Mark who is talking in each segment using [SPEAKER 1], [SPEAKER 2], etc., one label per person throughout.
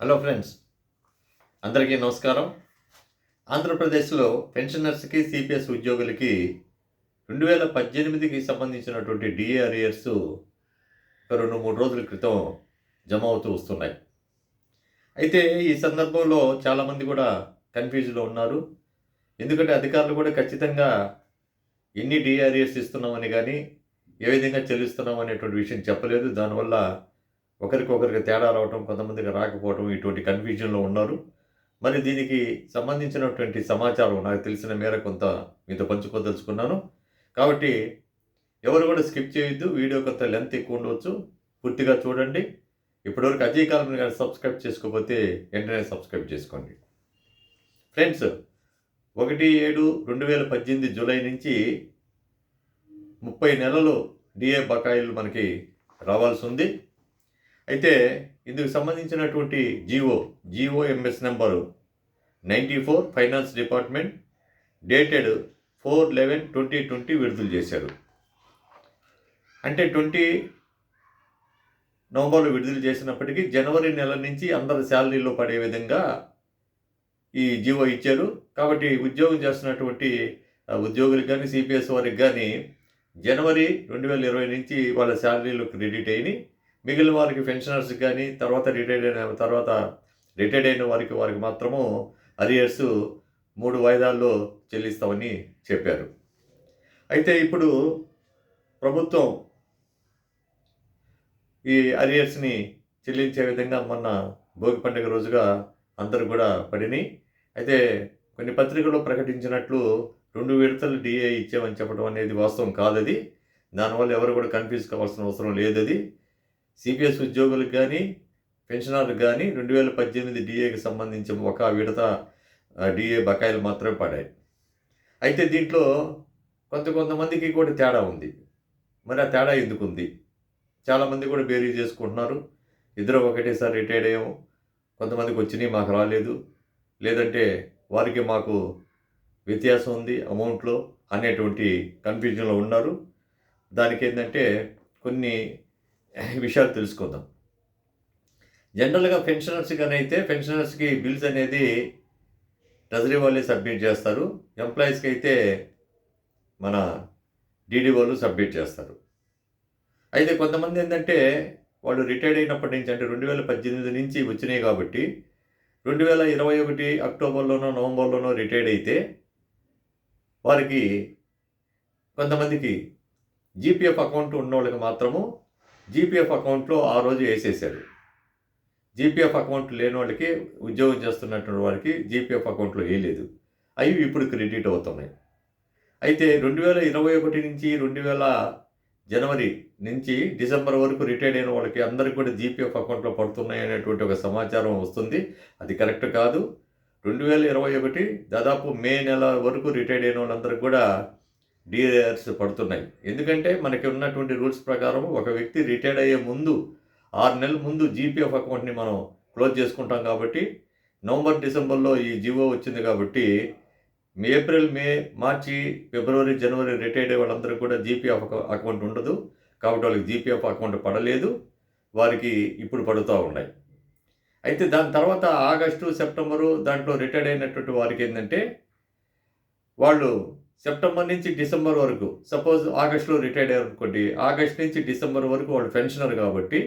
[SPEAKER 1] Hello friends అందరికీ నమస్కారం. ఆంధ్రప్రదేశ్లో పెన్షనర్స్కి సిపిఎస్ ఉద్యోగులకి రెండు వేల పద్దెనిమిదికి సంబంధించినటువంటి డిఏ అరియర్స్ ఒక రెండు మూడు రోజుల క్రితం జమ అవుతూ వస్తున్నాయి. అయితే ఈ సందర్భంలో చాలామంది కూడా కన్ఫ్యూజ్లో ఉన్నారు. ఎందుకంటే అధికారులు కూడా ఖచ్చితంగా ఎన్ని డిఏ ఇస్తున్నామని కానీ ఏ విధంగా చెల్లిస్తున్నాం అనేటువంటి విషయం చెప్పలేదు. దానివల్ల ఒకరికొకరికి తేడా రావటం కొంతమందికి రాకపోవటం ఇటువంటి కన్ఫ్యూజన్లో ఉన్నారు. మరి దీనికి సంబంధించినటువంటి సమాచారం నాకు తెలిసిన మేర కొంత మీతో పంచుకోదలుచుకున్నాను. కాబట్టి ఎవరు కూడా స్కిప్ చేయొద్దు వీడియో కొంత లెంత్ ఎక్కువ ఉండవచ్చు. పూర్తిగా చూడండి. ఇప్పటివరకు అజయ్ కాలం గారు సబ్స్క్రైబ్ చేసుకోకపోతే వెంటనే సబ్స్క్రైబ్ చేసుకోండి. ఫ్రెండ్స్ ఒకటి ఏడు రెండు వేల పద్దెనిమిది జూలై నుంచి ముప్పై నెలలు డిఏ బకాయిలు మనకి రావాల్సి ఉంది. అయితే ఇందుకు సంబంధించినటువంటి GO GOMS MS number ninety four finance department dated four eleven twenty twenty విడుదల చేశారు. అంటే ట్వంటీ నవంబర్లో విడుదల చేసినప్పటికీ జనవరి నెల నుంచి అందరి శాలరీలో పడే విధంగా ఈ జీవో ఇచ్చారు. కాబట్టి ఉద్యోగం చేస్తున్నటువంటి ఉద్యోగులకు కానీ సిపిఎస్ వారికి కానీ జనవరి రెండు వేల ఇరవై నుంచి వాళ్ళ శాలరీలు క్రెడిట్ అయినాయి. మిగిలిన వారికి పెన్షనర్స్కి కానీ తర్వాత రిటైర్డ్ అయిన తర్వాత రిటైర్డ్ అయిన వారికి వారికి మాత్రము అరియర్స్ మూడు వాయిదాల్లో చెల్లిస్తామని చెప్పారు. అయితే ఇప్పుడు ప్రభుత్వం ఈ అరియర్స్ని చెల్లించే విధంగా మొన్న భోగి పండుగ రోజుగా అందరూ కూడా పడినాయి. అయితే కొన్ని పత్రికల్లో ప్రకటించినట్లు రెండు విడతలు డిఏ ఇచ్చామని చెప్పడం అనేది వాస్తవం కాదది. దానివల్ల ఎవరు కూడా కన్ఫ్యూజ్ కావాల్సిన అవసరం లేదది. సిపిఎస్ ఉద్యోగులకు కానీ పెన్షనర్లకు కానీ రెండు వేల పద్దెనిమిది డిఏకి సంబంధించి ఒక విడత డిఏ బకాయిలు మాత్రమే పడాయి. అయితే దీంట్లో కొంత కొంతమందికి కూడా తేడా ఉంది. మరి ఆ తేడా ఎందుకు ఉంది? చాలామంది కూడా బేరీ చేసుకుంటున్నారు. ఇద్దరు ఒకటేసారి రిటైర్డ్ అయ్యాము. కొంతమందికి వచ్చినాయి మాకు రాలేదు. లేదంటే వారికి మాకు వ్యత్యాసం ఉంది అమౌంట్లో అనేటువంటి కన్ఫ్యూజన్లో ఉన్నారు. దానికి ఏంటంటే కొన్ని విషయాలు తెలుసుకుందాం. జనరల్గా పెన్షనర్స్ అయితే పెన్షనర్స్కి బిల్స్ అనేది ట్రెజరీ వాళ్ళే సబ్మిట్ చేస్తారు. ఎంప్లాయీస్కి అయితే మన డీడీ వాళ్ళు సబ్మిట్ చేస్తారు. అయితే కొంతమంది ఏంటంటే వాళ్ళు రిటైర్డ్ అయినప్పటి నుంచి అంటే రెండు వేల పద్దెనిమిది నుంచి వచ్చినాయి కాబట్టి రెండు వేల ఇరవై ఒకటి అక్టోబర్లోనో నవంబర్లోనో రిటైర్డ్ అయితే వారికి కొంతమందికి జీపీఎఫ్ అకౌంట్ ఉన్న వాళ్ళకి మాత్రము జీపీఎఫ్ అకౌంట్లో ఆ రోజు వేసేసారు జీపీఎఫ్ అకౌంట్ లేని వాళ్ళకి ఉద్యోగం చేస్తున్నటువంటి వారికి జీపీఎఫ్ అకౌంట్లో వేయలేదు. అవి ఇప్పుడు క్రెడిట్ అవుతున్నాయి. అయితే రెండు వేల ఇరవై ఒకటి నుంచి రెండు వేల జనవరి నుంచి డిసెంబర్ వరకు రిటైర్డ్ అయిన వాళ్ళకి అందరికీ కూడా జీపీఎఫ్ అకౌంట్లో పడుతున్నాయి అనేటువంటి ఒక సమాచారం వస్తుంది. అది కరెక్ట్ కాదు. రెండు వేల ఇరవై ఒకటి దాదాపు మే నెల వరకు రిటైర్డ్ అయిన వాళ్ళందరికీ కూడా డిఏఆర్స్ పడుతున్నాయి. ఎందుకంటే మనకి ఉన్నటువంటి రూల్స్ ప్రకారం ఒక వ్యక్తి రిటైర్డ్ అయ్యే ముందు ఆరు నెలల ముందు జీపీఎఫ్ అకౌంట్ని మనం క్లోజ్ చేసుకుంటాం కాబట్టి నవంబర్ డిసెంబర్లో ఈ జీవో వచ్చింది కాబట్టి మే ఏప్రిల్ మే మార్చి ఫిబ్రవరి జనవరి రిటైర్డ్ అయ్యే వాళ్ళందరూ కూడా జీపీఎఫ్ అకౌంట్ ఉండదు. కాబట్టి వాళ్ళకి జీపీఎఫ్ అకౌంట్ పడలేదు. వారికి ఇప్పుడు పడుతూ ఉన్నాయి. అయితే దాని తర్వాత ఆగస్టు సెప్టెంబరు దాంట్లో రిటైర్డ్ అయినటువంటి వారికి ఏంటంటే వాళ్ళు సెప్టెంబర్ నుంచి డిసెంబర్ వరకు సపోజ్ ఆగస్టులో రిటైర్డ్ అయ్యారు అనుకోండి ఆగస్ట్ నుంచి డిసెంబర్ వరకు వాళ్ళు పెన్షనర్ కాబట్టి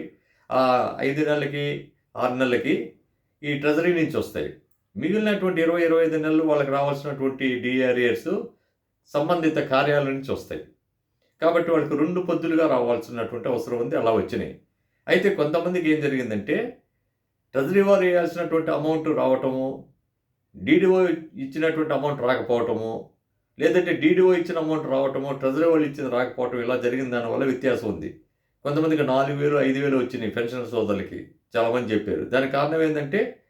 [SPEAKER 1] ఆ ఐదు నెలలకి ఆరు నెలలకి ఈ ట్రెజరీ నుంచి వస్తాయి. మిగిలినటువంటి ఇరవై ఇరవై ఐదు నెలలు వాళ్ళకి రావాల్సినటువంటి డిఆర్ఏర్స్ సంబంధిత కార్యాలయం నుంచి వస్తాయి. కాబట్టి వాళ్ళకి రెండు పొద్దులుగా రావాల్సినటువంటి అవసరం ఉంది అలా వచ్చినాయి. అయితే కొంతమందికి ఏం జరిగిందంటే ట్రెజరీ వారు వేయాల్సినటువంటి అమౌంట్ రావటము డీడీఓ ఇచ్చినటువంటి అమౌంట్ రాకపోవటము లేదంటే డీడీఓ ఇచ్చిన అమౌంట్ రావటమో ట్రెజరీ వాళ్ళు ఇచ్చిన రాకపోవటం ఇలా జరిగిన దానివల్ల వ్యత్యాసం ఉంది. కొంతమందికి నాలుగు వేలు ఐదు వేలు వచ్చినాయి పెన్షన్ సోదరులకి. చాలామంది చెప్పారు. దానికి కారణం ఏంటంటే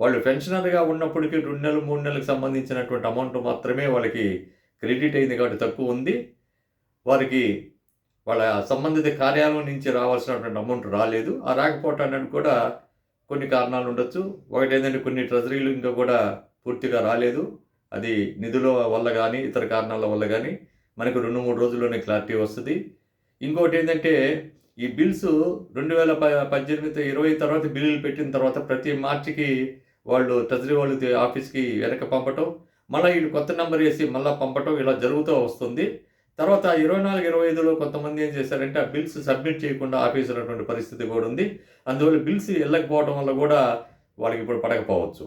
[SPEAKER 1] వాళ్ళు పెన్షనర్గా ఉన్నప్పటికీ రెండు నెలలు మూడు నెలలకు సంబంధించినటువంటి అమౌంట్ మాత్రమే వాళ్ళకి క్రెడిట్ అయింది కాబట్టి తక్కువ ఉంది. వారికి వాళ్ళ సంబంధిత కార్యాలయం నుంచి రావాల్సినటువంటి అమౌంట్ రాలేదు. ఆ రాకపోవటానికి కూడా కొన్ని కారణాలు ఉండొచ్చు. ఒకటి ఏంటంటే కొన్ని ట్రెజరీలు ఇంకా కూడా పూర్తిగా రాలేదు. అది నిధుల వల్ల కానీ ఇతర కారణాల వల్ల కానీ మనకు రెండు మూడు రోజుల్లోనే క్లారిటీ వస్తుంది. ఇంకొకటి ఏంటంటే ఈ బిల్స్ రెండు వేల ప పద్దెనిమిది ఇరవై తర్వాత బిల్లులు పెట్టిన తర్వాత ప్రతి మార్చికి వాళ్ళు ట్రెజరీ వాళ్ళు ఆఫీస్కి వెనక పంపటం మళ్ళీ వీళ్ళు కొత్త నెంబర్ వేసి మళ్ళీ పంపటం ఇలా జరుగుతూ వస్తుంది. తర్వాత ఇరవై నాలుగు ఇరవై ఐదులో కొంతమంది ఏం చేశారంటే ఆ బిల్స్ సబ్మిట్ చేయకుండా ఆపేసినటువంటి పరిస్థితి కూడా ఉంది. అందువల్ల బిల్స్ వెళ్ళకపోవడం వల్ల కూడా వాళ్ళకి ఇప్పుడు పడకపోవచ్చు.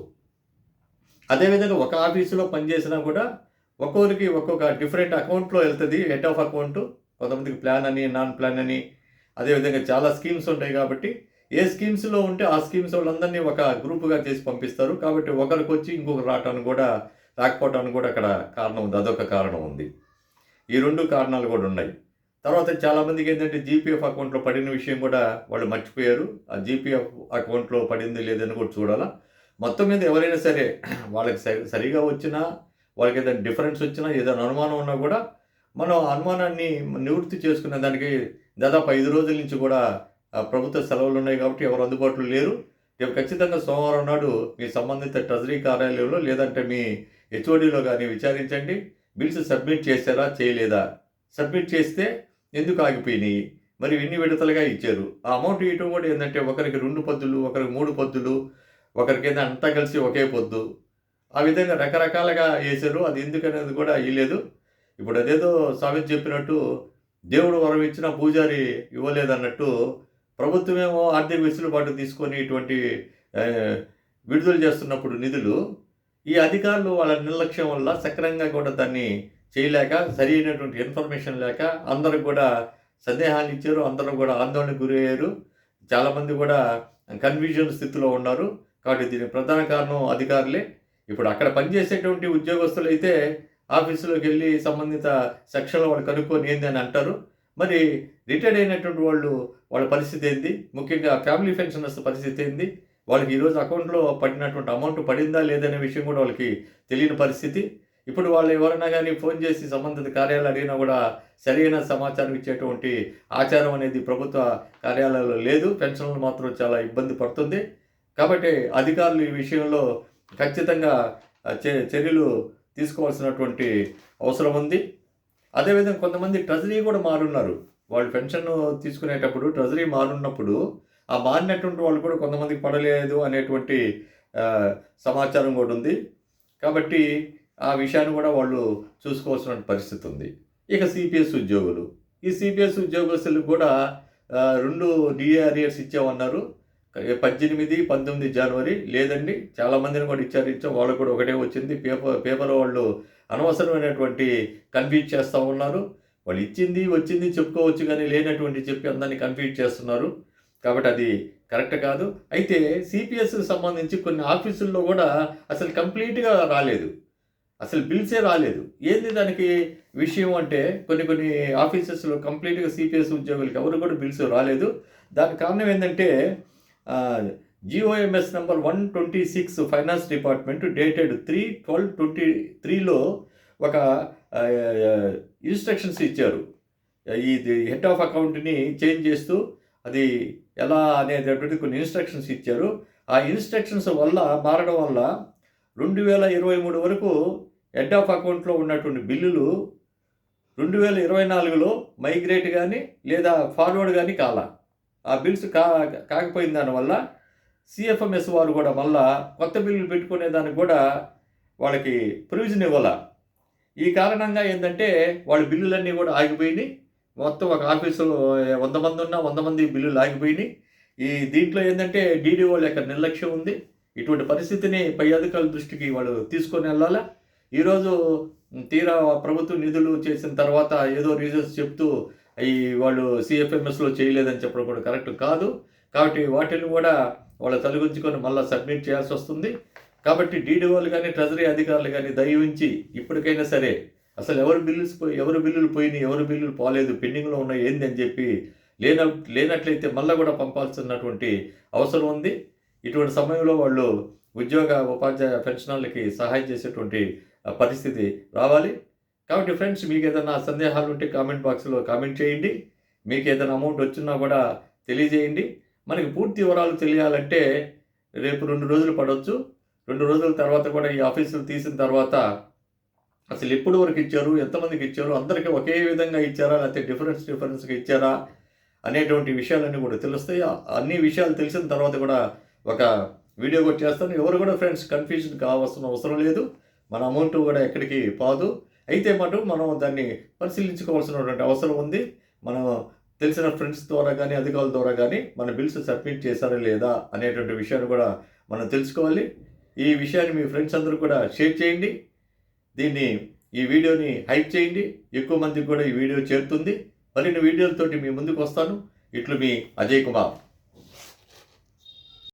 [SPEAKER 1] అదేవిధంగా ఒక ఆఫీసులో పనిచేసినా కూడా ఒక్కొక్కరికి ఒక్కొక్క డిఫరెంట్ అకౌంట్లో వెళ్తుంది హెడ్ ఆఫ్ అకౌంట్. కొంతమందికి ప్లాన్ అని నాన్ ప్లాన్ అని. అదేవిధంగా చాలా స్కీమ్స్ ఉంటాయి కాబట్టి ఏ స్కీమ్స్లో ఉంటే ఆ స్కీమ్స్ వాళ్ళందరినీ ఒక గ్రూపుగా చేసి పంపిస్తారు. కాబట్టి ఒకరికి వచ్చి ఇంకొకరు రావటానికి కూడా రాకపోవటానికి కూడా అక్కడ కారణం ఉంది. అదొక కారణం ఉంది. ఈ రెండు కారణాలు కూడా ఉన్నాయి. తర్వాత చాలామందికి ఏంటంటే జీపీఎఫ్ అకౌంట్లో పడిన విషయం కూడా వాళ్ళు మర్చిపోయారు. ఆ జీపీఎఫ్ అకౌంట్లో పడింది లేదని కూడా చూడాలా. మొత్తం మీద ఎవరైనా సరే వాళ్ళకి సరి సరిగా వచ్చినా వాళ్ళకి ఏదైనా డిఫరెన్స్ వచ్చినా ఏదైనా అనుమానం ఉన్నా కూడా మనం అనుమానాన్ని నివృత్తి చేసుకునే దానికి దాదాపు ఐదు రోజుల నుంచి కూడా ప్రభుత్వ సెలవులు ఉన్నాయి కాబట్టి ఎవరు అందుబాటులో లేరు. రేపు ఖచ్చితంగా సోమవారం నాడు మీ సంబంధిత ట్రెజరీ కార్యాలయంలో లేదంటే మీ హెచ్ఓడిలో కానీ విచారించండి. బిల్స్ సబ్మిట్ చేశారా చేయలేదా? సబ్మిట్ చేస్తే ఎందుకు ఆగిపోయినాయి? మరి ఎన్ని విడతలుగా ఇచ్చారు? ఆ అమౌంట్ ఇవ్వటం కూడా ఏంటంటే ఒకరికి రెండు పద్దులు ఒకరికి మూడు పద్దులు ఒకరికి ఏదైనా అంతా కలిసి ఒకే పొద్దు. ఆ విధంగా రకరకాలుగా వేశారు అది ఎందుకనేది కూడా ఇవ్వలేదు ఇప్పుడు అదేదో స్వామి చెప్పినట్టు దేవుడు వరం ఇచ్చిన పూజారి ఇవ్వలేదన్నట్టు ప్రభుత్వమేమో ఆర్థిక వెసులుబాటు తీసుకొని ఇటువంటి విడుదల చేస్తున్నప్పుడు నిధులు ఈ అధికారులు వాళ్ళ నిర్లక్ష్యం వల్ల సక్రమంగా కూడా దాన్ని చేయలేక సరి అయినటువంటి ఇన్ఫర్మేషన్ లేక అందరూ కూడా సందేహాలు ఇచ్చారు. అందరూ కూడా ఆందోళనకు గురయ్యారు. చాలామంది కూడా కన్ఫ్యూజన్ స్థితిలో ఉన్నారు. కాబట్టి దీనికి ప్రధాన కారణం అధికారులే. ఇప్పుడు అక్కడ పనిచేసేటువంటి ఉద్యోగస్తులు అయితే ఆఫీసులోకి వెళ్ళి సంబంధిత సెక్షన్లో వాళ్ళు కనుక్కొని ఏంది అని అంటారు. మరి రిటైర్డ్ అయినటువంటి వాళ్ళు వాళ్ళ పరిస్థితి ఏంది? ముఖ్యంగా ఫ్యామిలీ పెన్షనర్స్ పరిస్థితి ఏంది? వాళ్ళకి ఈరోజు అకౌంట్లో పడినటువంటి అమౌంట్ పడిందా లేదనే విషయం కూడా వాళ్ళకి తెలియని పరిస్థితి. ఇప్పుడు వాళ్ళు ఎవరైనా కానీ ఫోన్ చేసి సంబంధిత కార్యాలయాలు అడిగినా కూడా సరైన సమాచారం ఇచ్చేటువంటి ఆచారం అనేది ప్రభుత్వ కార్యాలయాల్లో లేదు. పెన్షన్లు మాత్రం చాలా ఇబ్బంది పడుతుంది. కాబట్టి అధికారులు ఈ విషయంలో ఖచ్చితంగా చే- చర్యలు తీసుకోవాల్సినటువంటి అవసరం ఉంది. అదేవిధంగా కొంతమంది ట్రెజరీ కూడా మారున్నారు. వాళ్ళు పెన్షన్ తీసుకునేటప్పుడు ట్రెజరీ మారున్నప్పుడు ఆ మారినటువంటి వాళ్ళు కూడా కొంతమందికి పడలేదు అనేటువంటి సమాచారం కూడా ఉంది. కాబట్టి ఆ విషయాన్ని కూడా వాళ్ళు చూసుకోవాల్సిన పరిస్థితి ఉంది. ఇక సిపిఎస్ ఉద్యోగులు. ఈ సిపిఎస్ ఉద్యోగస్తులకు కూడా రెండు డిఆర్ఏస్ ఇచ్చామన్నారు. పద్దెనిమిది పంతొమ్మిది జనవరి లేదండి. చాలామందిని కూడా ఇచ్చారు ఇచ్చాం వాళ్ళకు కూడా ఒకటే వచ్చింది. పేపర్ పేపర్ వాళ్ళు అనవసరమైనటువంటి కన్ఫ్యూజ్ చేస్తూ ఉన్నారు. వాళ్ళు ఇచ్చింది వచ్చింది చెప్పుకోవచ్చు కానీ లేనటువంటి చెప్పి అందరినీ కన్ఫ్యూజ్ చేస్తున్నారు. కాబట్టి అది కరెక్ట్ కాదు. అయితే సిపిఎస్కి సంబంధించి కొన్ని ఆఫీసుల్లో కూడా అసలు కంప్లీట్గా రాలేదు. అసలు బిల్సే రాలేదు. ఏంది దానికి విషయం అంటే కొన్ని కొన్ని ఆఫీసెస్లో కంప్లీట్గా సిపిఎస్ ఉద్యోగులకు ఎవరు కూడా బిల్స్ రాలేదు. దానికి కారణం ఏంటంటే GOMS number one twenty six finance department dated three twelve twenty త్రీలో ఒక ఇన్స్ట్రక్షన్స్ ఇచ్చారు. ఇది హెడ్ ఆఫ్ అకౌంట్ని చేంజ్ చేస్తూ అది ఎలా అనేటటువంటి కొన్ని ఇన్స్ట్రక్షన్స్ ఇచ్చారు. ఆ ఇన్స్ట్రక్షన్స్ వల్ల మారడం వల్ల రెండు వేల ఇరవై మూడు వరకు హెడ్ ఆఫ్ అకౌంట్లో ఉన్నటువంటి బిల్లులు రెండు వేల ఇరవై నాలుగులో మైగ్రేట్ కానీ లేదా ఫార్వర్డ్ కానీ కాలా. ఆ బిల్స్ కా కాకపోయిన దానివల్ల సిఎఫ్ఎంఎస్ వారు కూడా మళ్ళా కొత్త బిల్లులు పెట్టుకునే దానికి కూడా వాళ్ళకి ప్రొవిజన్ ఇవ్వాల. ఈ కారణంగా ఏంటంటే వాళ్ళ బిల్లులన్నీ కూడా ఆగిపోయినాయి. మొత్తం ఒక ఆఫీసులో వంద మంది ఉన్నా వంద మంది బిల్లులు ఆగిపోయినాయి. ఈ దీంట్లో ఏంటంటే డీడీ యొక్క నిర్లక్ష్యం ఉంది. ఇటువంటి పరిస్థితిని పై అధికారుల దృష్టికి వాళ్ళు తీసుకొని వెళ్ళాలా. ఈరోజు తీరా ప్రభుత్వ నిధులు చేసిన తర్వాత ఏదో రీజన్స్ చెప్తూ ఈ వాళ్ళు సిఎఫ్ఎంఎస్లో చేయలేదని చెప్పడం కూడా కరెక్ట్ కాదు. కాబట్టి వాటిని కూడా వాళ్ళ తొలగించుకొని మళ్ళీ సబ్మిట్ చేయాల్సి వస్తుంది. కాబట్టి డీడీఓలు కానీ ట్రెజరీ అధికారులు కానీ దయవించి ఇప్పటికైనా సరే అసలు ఎవరు బిల్లులు పోయి ఎవరు బిల్లులు పోయినాయి ఎవరు బిల్లులు పోలేదు పెండింగ్లో ఉన్నాయి ఏంది అని చెప్పి లేన లేనట్లయితే మళ్ళీ కూడా పంపాల్సినటువంటి అవసరం ఉంది. ఇటువంటి సమయంలో వాళ్ళు ఉద్యోగ ఉపాధ్యాయ పెన్షనర్లకి సహాయం చేసేటువంటి పరిస్థితి రావాలి. కాబట్టి ఫ్రెండ్స్ మీకు ఏదైనా సందేహాలు ఉంటే కామెంట్ బాక్స్లో కామెంట్ చేయండి. మీకు ఏదైనా అమౌంట్ వచ్చినా కూడా తెలియజేయండి. మనకి పూర్తి వివరాలు తెలియాలంటే రేపు రెండు రోజులు పడవచ్చు రెండు రోజుల తర్వాత కూడా ఈ ఆఫీసులు తీసిన తర్వాత అసలు ఎప్పుడు వరకు ఇచ్చారు ఎంతమందికి ఇచ్చారు అందరికీ ఒకే విధంగా ఇచ్చారా లేకపోతే డిఫరెన్స్ డిఫరెన్స్గా ఇచ్చారా అనేటువంటి విషయాలన్నీ కూడా తెలుస్తాయి. అన్ని విషయాలు తెలిసిన తర్వాత కూడా ఒక వీడియో కూడా చేస్తాను. ఎవరు కూడా ఫ్రెండ్స్ కన్ఫ్యూజన్ కావాల్సిన అవసరం లేదు. మన అమౌంట్ కూడా ఎక్కడికి పోదు. అయితే మటు మనం దాన్ని పరిశీలించుకోవాల్సినటువంటి అవసరం ఉంది. మనం తెలిసిన ఫ్రెండ్స్ ద్వారా కానీ అధికారుల ద్వారా కానీ మన బిల్స్ సబ్మిట్ చేశారా లేదా అనేటువంటి విషయాన్ని కూడా మనం తెలుసుకోవాలి. ఈ విషయాన్ని మీ ఫ్రెండ్స్ అందరూ కూడా షేర్ చేయండి. దీన్ని ఈ వీడియోని హైప్ చేయండి. ఎక్కువ మందికి కూడా ఈ వీడియో చేరుతుంది. మరిన్ని వీడియోలతోటి మీ ముందుకు వస్తాను. ఇట్లు మీ అజయ్ కుమార్.